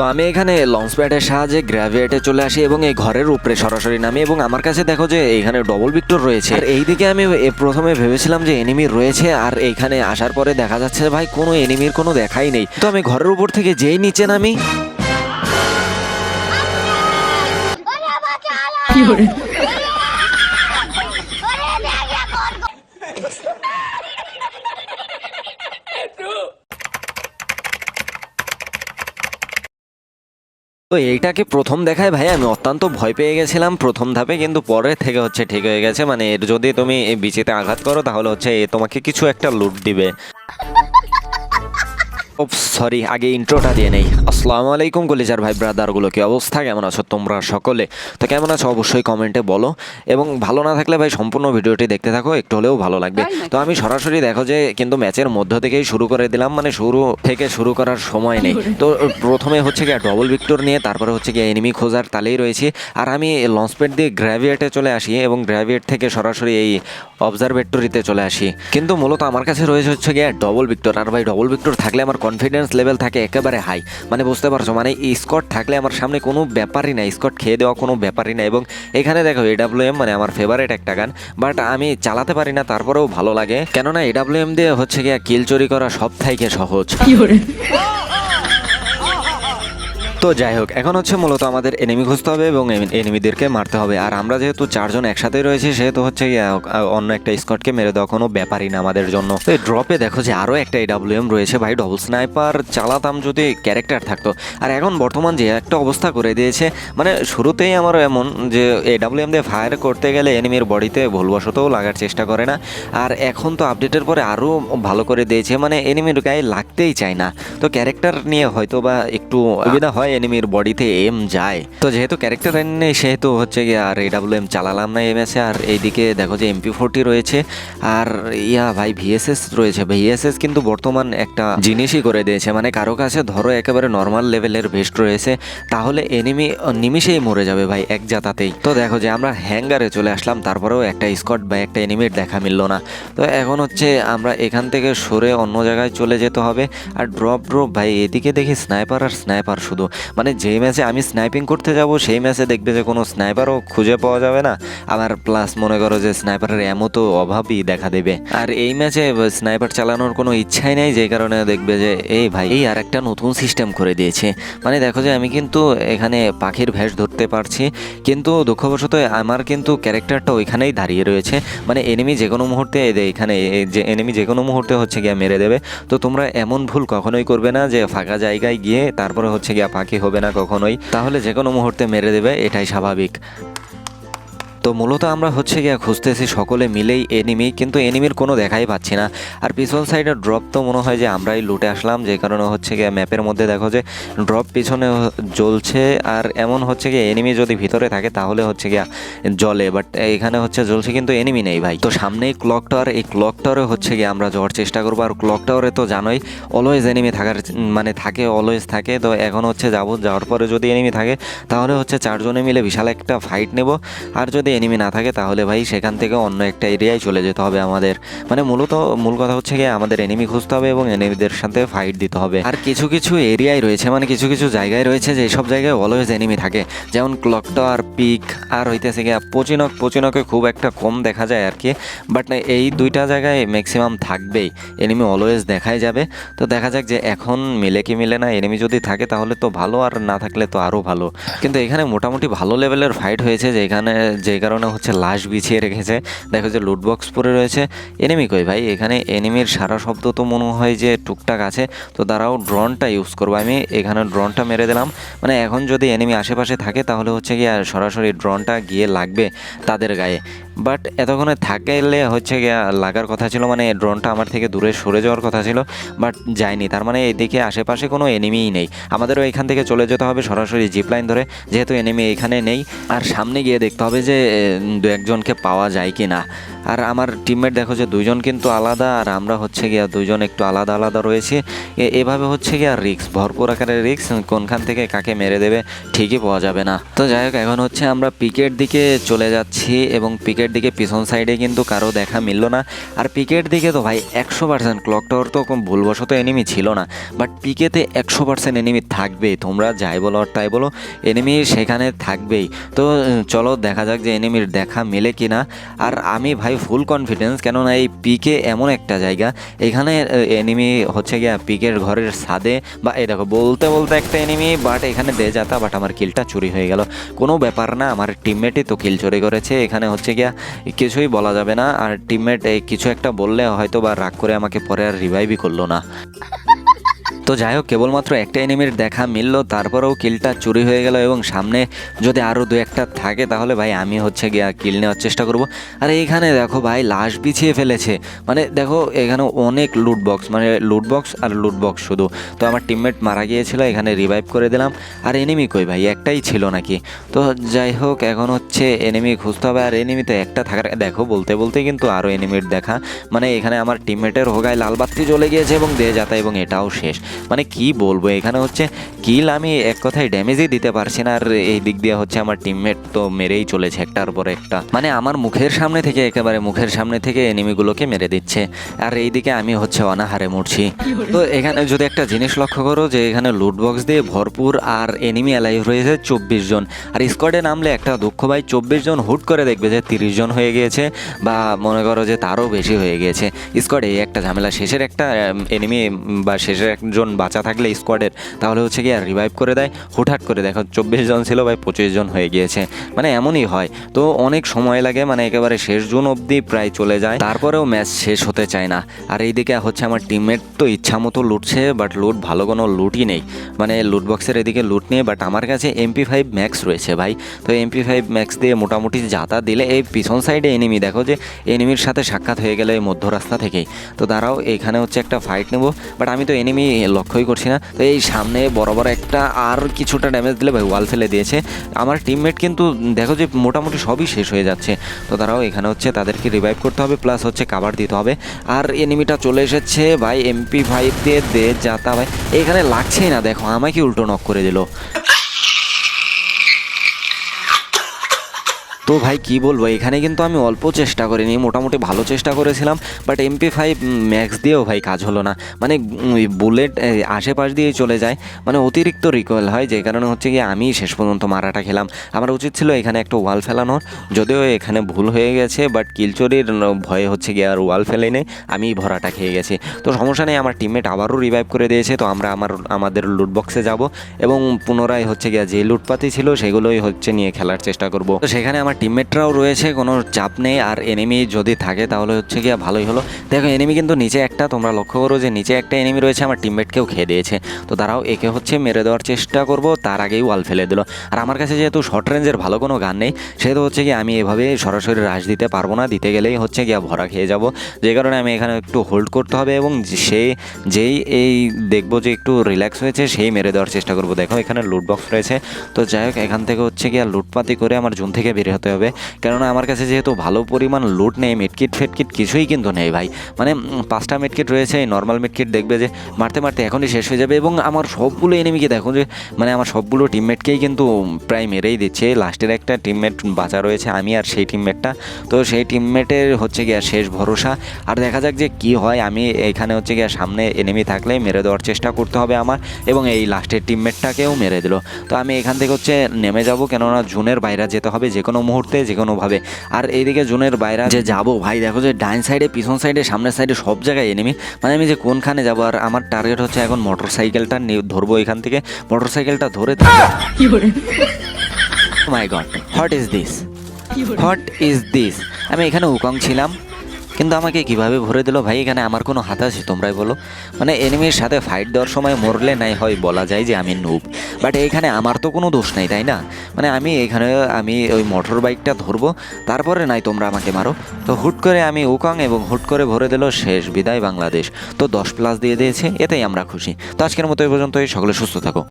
তো আমি এখানে লঞ্চ প্যাডের সাহায্যে গ্র্যাভিয়েটে চলে আসি এবং এই ঘরের উপরে সরাসরি নামি এবং আমার কাছে দেখো যে এখানে ডবল ভিক্টর রয়েছে। আর এইদিকে আমি প্রথমে ভেবেছিলাম যে এনিমি রয়েছে আর এইখানে আসার পরে দেখা যাচ্ছে ভাই কোনো এনিমির কোনো দেখাই নেই। তো আমি ঘরের উপর থেকে যেই নিচে নামি তো এইটাকে প্রথম দেখায় ভাই, আমি অত্যন্ত ভয় পেয়ে গেছিলাম প্রথম ধাপে, কিন্তু পরে থেকে হচ্ছে ঠিক হয়ে গেছে। মানে যদি তুমি এই বিচিতে আঘাত করো, তাহলে হচ্ছে এ তোমাকে কিছু একটা লুট দিবে। সরি আগে ইন্ট্রোটা দিয়ে নেই। আসসালামু আলাইকুম কলিজার ভাই ব্রাদারগুলো কি অবস্থা? কেমন আছো তোমরা সকলে? তো কেমন আছো অবশ্যই কমেন্টে বলো। এবং ভালো না থাকলে ভাই সম্পূর্ণ ভিডিওটি দেখতে থাকো একটু হলেও ভালো লাগবে। তো আমি সরাসরি দেখো যে কিন্তু ম্যাচের মধ্য থেকেই শুরু করে দিলাম মানে শুরু থেকে শুরু করার সময় নেই। তো প্রথমে হচ্ছে গিয়ে ডবল ভিক্টর নিয়ে তারপরে হচ্ছে গিয়ে এনিমি খোঁজার তালেই রয়েছি। আর আমি লঞ্চ প্যাড দিয়ে গ্র্যাভিয়েটে চলে আসি এবং গ্র্যাভিয়েট থেকে সরাসরি এই অবজারভেটরিতে চলে আসি। কিন্তু মূলত আমার কাছে রয়েছে হচ্ছে গিয়ে ডবল ভিক্টর আর ভাই ডবল ভিক্টর থাকলে আমার কনফিডেন্স লেভেল থাকে একেবারে হাই মানে বুঝতে পারছ? মানে স্কট থাকলে আমার সামনে কোনো ব্যাপারই না স্কট খেয়ে দেওয়া কোনো ব্যাপারই না এবং এখানে দেখো এডাব্লিউ এম মানে আমার ফেভারিট একটা গান। বাট আমি চালাতে পারি না তারপরেও ভালো লাগে। কেননা এডাব্লিউ এম দিয়ে হচ্ছে গিয়ে কিল চুরি করা সব থেকে সহজ তো যাই হোক, এখন হচ্ছে মূলত আমাদের এনিমি খুঁজতে হবে এবং এনিমিদেরকে মারতে হবে। আর আমরা যেহেতু চারজন একসাথে রয়েছি, সেহেতু হচ্ছে অন্য একটা স্কটকে মেরে দেওয়া কোনো ব্যাপারই না আমাদের জন্য। তো ড্রপে দেখো যে আরও একটা এডাব্লিউএম রয়েছে ভাই ডবল স্নাইপার চালাতাম যদি ক্যারেক্টার থাকতো। আর এখন বর্তমান যে একটা অবস্থা করে দিয়েছে মানে শুরুতেই আমার এমন যে এডাব্লিউএম দিয়ে ফায়ার করতে গেলে এনিমির বডিতে ভুলবশতও লাগার চেষ্টা করে না। আর এখন তো আপডেটের পরে আরও ভালো করে দিয়েছে মানে এনিমির গায়ে লাগতেই চায় না। তো ক্যারেক্টার নিয়ে হয়তো বা একটু সুবিধা হয় এনিমির বডিতে এম যায়। তো যেহেতু ক্যারেক্টার নেই, সেহেতু হচ্ছে গিয়ে আর এডাব্লিউ এম চালালাম না এম এসে আর এইদিকে দেখো যে এমপি ফোরটি রয়েছে। আর ইয়া ভাই ভিএসএস রয়েছে। ভিএসএস কিন্তু বর্তমান একটা জিনিসই করে দিয়েছে। মানে কারও কাছে ধরো একেবারে নর্মাল লেভেলের ভেস্ট রয়েছে, তাহলে এনিমি নিমিশেই মরে যাবে ভাই, এক জাতাতেই। তো দেখো যে আমরা হ্যাঙ্গারে চলে আসলাম, তারপরেও একটা স্কট বা একটা এনিমির দেখা মিললো না। তো এখন হচ্ছে আমরা এখান থেকে সরে অন্য জায়গায় চলে যেতে হবে। আর ড্রপ ড্রপ ভাই, এদিকে দেখি স্নাইপার আর স্নাইপার শুধু। মানে যেই ম্যাচে আমি স্নাইপিং করতে যাব, সেই ম্যাচে দেখবে যে কোনো স্নাইপারও খুঁজে পাওয়া যাবে না। আবার প্লাস মনে করো যে স্নাইপারের এমন তো অভাবই দেখা দেবে। আর এই ম্যাচে স্নাইপার চালানোর কোনো ইচ্ছাই নেই, যেই কারণে দেখবে যে, এই ভাই, এই আর একটা নতুন সিস্টেম করে দিয়েছে। মানে দেখো যে আমি কিন্তু এখানে পাখির ভ্যাস ধরতে পারছি, কিন্তু দুঃখবশত আমার কিন্তু ক্যারেক্টারটা ওইখানেই দাঁড়িয়ে রয়েছে। মানে এনিমি যে কোনো মুহূর্তে যে এখানে যে এনিমি যে কোনো মুহূর্তে হচ্ছে গিয়ে মেরে দেবে। তো তোমরা এমন ভুল কখনোই করবে না যে ফাঁকা জায়গায় গিয়ে তারপরে হচ্ছে গিয়ে হবে না কখনোই তাহলে যে কোনো মুহূর্তে মেরে দেবে এটাই স্বাভাবিক। তো মূলত আমরা হচ্ছে গিয়ে খুঁজতেছি সকলে মিলেই এনিমি কিন্তু এনিমির কোনো দেখাই পাচ্ছি না। আর পিছন সাইডে ড্রপ তো মনে হয় যে আমরাই লুটে আসলাম, যে কারণে হচ্ছে গিয়ে ম্যাপের মধ্যে দেখো যে ড্রপ পিছনে জ্বলছে, আর এমন হচ্ছে গিয়ে এনিমি যদি ভিতরে থাকে তাহলে হচ্ছে গিয়া জলে বাট এখানে হচ্ছে জ্বলছে কিন্তু এনিমি নেই ভাই। তো সামনেই ক্লক টাওয়ার এই ক্লক টাওয়ারে হচ্ছে গিয়ে আমরা যাওয়ার চেষ্টা করব, আর ক্লক টাওয়ারে তো জানোই অলওয়েজ এনিমি থাকার মানে থাকে অলওয়েজ থাকে, তো এখন হচ্ছে যাব, যাওয়ার পরে যদি এনিমি থাকে, তাহলে হচ্ছে চারজনে মিলে বিশাল একটা ফাইট নেব। আর যদি এনিমি না থাকে, তাহলে ভাই সেখান থেকে অন্য একটা এরিয়ায় চলে যেতে হবে আমাদের। মানে মূলত, মূল কথা হচ্ছে গিয়ে আমাদের এনিমি খুঁজতে হবে এবং এনিমিদের সাথে ফাইট দিতে হবে। আর কিছু কিছু এরিয়ায় রয়েছে মানে কিছু কিছু জায়গায় রয়েছে যে সব জায়গায় অলওয়েজ এনিমি থাকে। যেমন ক্লক টাওয়ার পিক আর হইতেছে গিয়ে পচিনক, পচিনকে খুব একটা কম দেখা যায় আর কি বাট এই দুইটা জায়গায় ম্যাক্সিমাম থাকবেই। এনিমি অলওয়েজ দেখাই যাবে। তো দেখা যাক যে এখন মিলে কি মিলে না এনিমি যদি থাকে তাহলে তো ভালো, আর না থাকলে তো আরও ভালো। কিন্তু এখানে মোটামুটি ভালো লেভেলের ফাইট হয়েছে, যেখানে যে কারণে হচ্ছে লাশ বিছিয়ে রেখেছে। দেখো যে লুটবক্স পরে রয়েছে। এনিমি কই ভাই? এখানে এনিমির সারা শব্দ তো মনে হয় যে টুকটাক আছে। তো দাঁড়াও ড্রোনটা ইউজ করব আমি। এখানে ড্রোনটা মেরে দিলাম। মানে এখন যদি এনিমি আশেপাশে থাকে, তাহলে হচ্ছে আর সরাসরি ড্রোনটা গিয়ে লাগবে তাদের গায়ে। বাট এতক্ষণে থাকলে হচ্ছে লাগার কথা ছিল মানে ড্রোনটা আমার থেকে দূরে সরে যাওয়ার কথা ছিল, বাট যায়নি। তার মানে এদিকে আশেপাশে কোনো এনিমিই নেই। আমাদেরও এখান থেকে চলে যেতে হবে সরাসরি জিপ লাইন ধরে, যেহেতু এনিমি এখানে নেই। আর সামনে গিয়ে দেখতে হবে যে দু একজনকে পাওয়া যায় কি না আর আমার টিমমেট দেখো যে দুইজন কিন্তু আলাদা, আর আমরা হচ্ছে গিয়া দুইজন একটু আলাদা আলাদা রয়েছে। এভাবে হচ্ছে গিয়া রিক্স ভরপুর আকারের রিক্স কোনখান থেকে কাকে মেরে দেবে ঠিকই পাওয়া যাবে না। তো যাই হোক, এখন হচ্ছে আমরা পিকের দিকে চলে যাচ্ছি এবং পিকের দিকে পিছন সাইডে কিন্তু কারও দেখা মিলল না। আর পিকের দিকে তো ভাই একশো পার্সেন্ট ক্লক টাওয়ার তো ভুলবশত এনিমি ছিল না। বাট পিকেতে একশো পার্সেন্ট এনিমি থাকবেই। তোমরা যাই বলো আর তাই বলো এনিমি সেখানে থাকবেই। তো, চলো দেখা যাক যে এনিমির দেখা মেলে কিনা। আর আমি ভাই ফুল কনফিডেন্স কেননা এই পিকে এমন একটা জায়গা। এখানে এনিমি হচ্ছে গিয়া পিকের ঘরের ছাদে বা এই দেখো, বলতে বলতে একটা এনিমি বাট এখানে দে যাতা বাট আমার কিলটা চুরি হয়ে গেল। কোনো ব্যাপার না, আমার টিমমেটই তো কিল চুরি করেছে। এখানে হচ্ছে গিয়া কিছুই বলা যাবে না, আর টিমমেট কিছু একটা বললে হয়তো বা রাগ করে আমাকে পরে আর রিভাইভই করল না। তো যাই হোক, কেবলমাত্র একটা এনিমির দেখা মিলল, তারপরেও কিলটা চুরি হয়ে গেল এবং সামনে যদি আরও দু একটা থাকে, তাহলে ভাই আমি হচ্ছে গিয়া কিল নেওয়ার চেষ্টা করব। আর এইখানে দেখো ভাই, লাশ বিছিয়ে ফেলেছে। মানে দেখো, এখানে অনেক লুট বক্স মানে লুট বক্স আর লুট বক্স শুধু। তো আমার টিমমেট মারা গিয়েছিল, এখানে রিভাইভ করে দিলাম। আর এনিমি কই ভাই? একটাই ছিল নাকি? তো যাই হোক, এখন হচ্ছে এনিমি খুঁজতে হবে। আর এনিমি তো একটা থাকার দেখো, বলতে বলতে কিন্তু আরও এনিমির দেখা। মানে এখানে আমার টিমমেটের হোগায় লাল বাতি জ্বলে গিয়েছে এবং দিয়ে যাতা এবং এটাও শেষ। মানে কি বলব এখানে হচ্ছে কিল আমি এক কথায় ড্যামেজই দিতে পারছি না আর এই দিক দিয়ে হচ্ছে আমার টিমমেট তো মেরেই চলেছে একটার পর একটা। মানে আমার মুখের সামনে থেকে একেবারে মুখের সামনে থেকে এনিমিগুলোকে মেরে দিচ্ছে। আর এইদিকে আমি হচ্ছে অনাহারে মরছি। তো এখানে যদি একটা জিনিস লক্ষ্য করো যে এখানে লুট বক্স দিয়ে ভরপুর আর এনিমি অ্যালাইভ রয়েছে চব্বিশ জন। আর স্কোয়াডে নামলে একটা দুঃখ ভাই চব্বিশ জন হুট করে দেখবে যে তিরিশ জন হয়ে গিয়েছে বা মনে করো যে তারও বেশি হয়ে গিয়েছে। স্কোয়াডে এই একটা ঝামেলা শেষের একটা এনিমি বা শেষের একজন বাঁচা থাকলে স্কোয়াডের তাহলে হচ্ছে কি আর রিভাইভ করে দেয়। হুটহাট করে দেখো চব্বিশ জন ছিল ভাই, পঁচিশ জন হয়ে গিয়েছে। মানে এমনই হয়। তো অনেক সময় লাগে মানে একেবারে শেষ জুন অবধি প্রায় চলে যায়। তারপরেও ম্যাচ শেষ হতে চায় না। আর এইদিকে হচ্ছে আমার টিমমেট তো ইচ্ছা মতো লুটছে বাট লুট ভালো কোনো লুটই নেই। মানে লুট বক্সের এদিকে লুট নেই বাট আমার কাছে এমপি ফাইভ ম্যাক্স রয়েছে ভাই। তো এমপি ফাইভ ম্যাক্স দিয়ে মোটামুটি যাতা দিলে এই পিছন সাইডে এনিমি দেখো যে এনিমির সাথে সাক্ষাৎ হয়ে গেলে মধ্য রাস্তা থেকেই। তো দাঁড়াও, এখানে হচ্ছে একটা ফাইট নেব। বাট আমি তো এনিমি লক্ষ্যই করছি না। তো এই সামনে বড় একটা আর কিছুটা ড্যামেজ দিলে ভাই ওয়াল ফেলে দিয়েছে। আমার টিমমেট কিন্তু দেখো যে মোটামুটি সবই শেষ হয়ে যাচ্ছে। তো তারাও এখানে হচ্ছে তাদেরকে রিভাইভ করতে হবে প্লাস হচ্ছে কাভার দিতে হবে। আর এনিমিটা চলে এসেছে ভাই এমপি ফাইভ দিয়ে দে যাতা ভাই। এখানে লাগছেই না, দেখো, আমাকে উল্টো নক করে দিল। তো ভাই কি বলব, এখানে কিন্তু আমি অল্প চেষ্টা করিনি, মোটামুটি ভালো চেষ্টা করেছিলাম বাট এমপি ফাইভ ম্যাক্স দিয়েও ভাই কাজ হলো না। মানে বুলেট আশেপাশ দিয়ে চলে যায়। মানে অতিরিক্ত রিকোয়েল হয়, যে কারণে হচ্ছে গিয়ে আমি শেষ পর্যন্ত মারাটা খেলাম। আমার উচিত ছিল এখানে একটা ওয়াল ফেলানোর, যদিও এখানে ভুল হয়ে গেছে বাট কিলচুরির ভয়ে হচ্ছে গিয়ে আর ওয়াল ফেলে নেই আমি ভরাটা খেয়ে গেছি। তো সমস্যা নেই, আমার টিমমেট আবারও রিভাইভ করে দিয়েছে, তো আমরা আমার, আমাদের লুট বক্সে যাব, এবং পুনরায় হচ্ছে গিয়ে যে লুটপাতি ছিল, সেগুলোই হচ্ছে নিয়ে খেলার চেষ্টা করব। তো সেখানে আমার টিমমেটরাও রয়েছে, কোনো চাপ নেই। আর এনিমি যদি থাকে, তাহলে হচ্ছে গিয়ে ভালোই হলো। দেখো এনিমি কিন্তু নিচে একটা, তোমরা লক্ষ্য করো যে নিচে একটা এনিমি রয়েছে, আমার টিমমেটকেও খেয়ে দিয়েছে। তো তারাও একে হচ্ছে মেরে দেওয়ার চেষ্টা করব, তার আগেই ওয়াল ফেলে দিল। আর আমার কাছে যেহেতু শর্ট রেঞ্জের ভালো কোনো গান নেই, সেহেতু হচ্ছে কি আমি এভাবে সরাসরি রাশ দিতে পারব না, দিতে গেলেই হচ্ছে গিয়ে ভরা খেয়ে যাব। যে কারণে আমি এখানে একটু হোল্ড করতে হবে এবং সে, যেই এই দেখব যে একটু রিল্যাক্স হয়েছে, সেই মেরে দেওয়ার চেষ্টা করব। দেখো, এখানে লুটবক্স রয়েছে। তো যাই হোক, এখান থেকে হচ্ছে গিয়ে লুটপাতি করে আমার জুন থেকে বের হতে হবে। কেননা আমার কাছে যেহেতু ভালো পরিমাণ লুট নেই মেটকিট ফেটকিট কিছুই কিন্তু নেই ভাই। মানে পাঁচটা মেটকিট রয়েছে নর্মাল মেটকিট দেখবে যে মারতে মারতে এখনই শেষ হয়ে যাবে এবং আমার সবগুলো এনিমিকে দেখো যে মানে আমার সবগুলো টিমমেটকেই কিন্তু প্রায় মেরেই দিচ্ছে। লাস্টের একটা টিমমেট বাঁচা রয়েছে, আমি আর সেই টিমমেটটা তো সেই টিমমেটের হচ্ছে গিয়ে শেষ ভরসা। আর দেখা যাক যে কি হয়, আমি এখানে হচ্ছে গিয়ে সামনে এনিমি থাকলে মেরে দেওয়ার চেষ্টা করতে হবে আমার এবং এই লাস্টের টিমমেটটাকেও মেরে দিল। তো আমি এখান থেকে হচ্ছে নেমে যাব, কেননা জুনের বাইরে যেতে হবে যে কোনো মুহূর্তে যে কোনোভাবে। আর এইদিকে জোনের বাইরে যে যাব ভাই দেখো যে ডাইন সাইডে পিছন সাইডে সামনের সাইডে সব জায়গায় এনেমি মানে আমি যে কোনখানে যাব আর আমার টার্গেট হচ্ছে এখন মোটর সাইকেলটা ধরবো এখান থেকে। মোটর সাইকেলটা ধরে my god what is this what is this আমি এখানে উকং ছিলাম। কিন্তু আমাকে কীভাবে ভরে দিল ভাই? এখানে আমার কোনো হাত আছে, তোমরাই বলো। মানে এনিমির সাথে ফাইট দেওয়ার সময় মরলে নাই হয়, বলা যায় যে আমি নুব বাট এইখানে আমার তো কোনো দোষ নাই, তাই না? মানে আমি এখানে, আমি ওই মোটর বাইকটা ধরবো, তারপরে নাই তোমরা আমাকে মারো। তো হুট করে আমি উকং এবং হুট করে ভরে দিল শেষ বিদায় বাংলাদেশ। তো দশ প্লাস দিয়ে দিয়েছে, এতেই আমরা খুশি। তো আজকের মতো এই পর্যন্তই, সকলে সুস্থ থাকো।